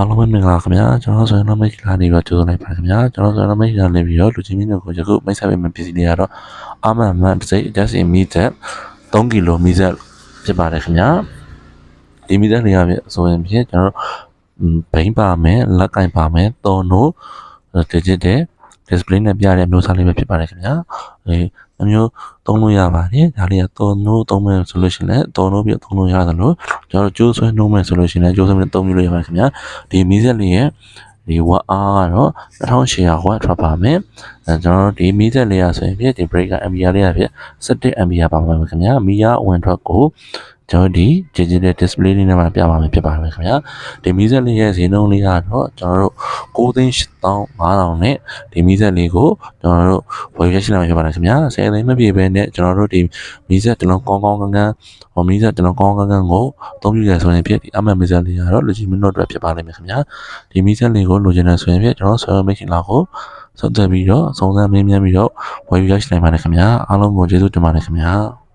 အားလုံးပဲမင်္ဂလာခင်ဗျာကျွန်တော်ဆိုရင်တော့မိတ်ကလာနေပြီးတော့ကြိုးစားလိုက်ပါခင်ဗျာကျွန်တော်ဆိုရင်တော့မိတ်ကလာနေပြီးတော့လူချင်းမင်းတို့ကိုယခုမိတ်ဆက်ပေးမယ့်ပစ္စည်းတွေကတော့အာမန်မန်တစ်စိတ် just in meat 3ကီလိုမီဇက်ဖြစ်ပါတယ်ခင်ဗျာဒီမီဇက်တွေကဆိုရင်ဖြင့်ကျွန်တော်တို့ဘိန်းပါမယ်လက်ကင်ပါမယ်တော်နိုး digital display နဲ့ပြရတဲ့မျိုးစားလေးပဲဖြစ်ပါတယ်ခင်ဗျာအဲအမျိုးသုံးလို့ရပါတယ်ဒါလေးကတော်နိုးသုံးမယ်ဆိုလို့ရှိရင်လည်းတော်နိုးပြီးသုံးလို့ရတယ်လို့ကျွန်တော်တို့ကျိုးဆွဲနှုံးမယ်ဆိုလို့ရှိရင်လည်းကျိုးဆွဲနဲ့သုံးပြီးလို့ရပါတယ်ခင်ဗျာဒီမီဇက်လေးရဲ့ဒီဝတ်အားကတော့2800ဝတ်ထွက်ပါမယ်အဲကျွန်တော်တို့ဒီမီဇက်လေးရဆိုရင်ဖြစ်ဒီ break က ampere လေးရဖြစ်17 ampere ပါပါမယ်ခင်ဗျာမီယာဝင်ထွက်ကို ကျွန်တော်ဒီ digital display လေးနဲ့မှပြပါမယ်ဖြစ်ပါတယ်ခင်ဗျာဒီမီဇက်လေးရဲ့ဈေးနှုန်းလေးကတော့ကျွန်တော်တို့9သိန်း8500နဲ့ဒီမီဇက်လေးကိုကျွန်တော်တို့ဝယ်ရရှိလာမှာဖြစ်ပါတယ်ခင်ဗျာ10သိန်းမပြည့်ဘဲနဲ့ကျွန်တော်တို့ဒီမီဇက်တစ်လုံးကောင်းကောင်းကန်းကန်းဟောမီဇက်တစ်လုံးကောင်းကောင်းကန်းကိုအသုံးပြုရဆိုရင်ဖြစ်ဒီအမှန်မီဇက်လေးကတော့လူကြီးမင်းတို့အတွက်ဖြစ်ပါလိမ့်မယ်ခင်ဗျာဒီမီဇက်လေးကိုလိုချင်တဲ့ဆိုရင်ဖြစ်ကျွန်တော်ဆော်မိတ်ခင်လောက်ကိုစုံသက်ပြီးတော့စုံစမ်းမင်းမြန်းပြီးတော့ဝယ်ယူရရှိနိုင်ပါတယ်ခင်ဗျာအားလုံးကိုကျေးဇူးတင်ပါတယ်ခင်ဗျာ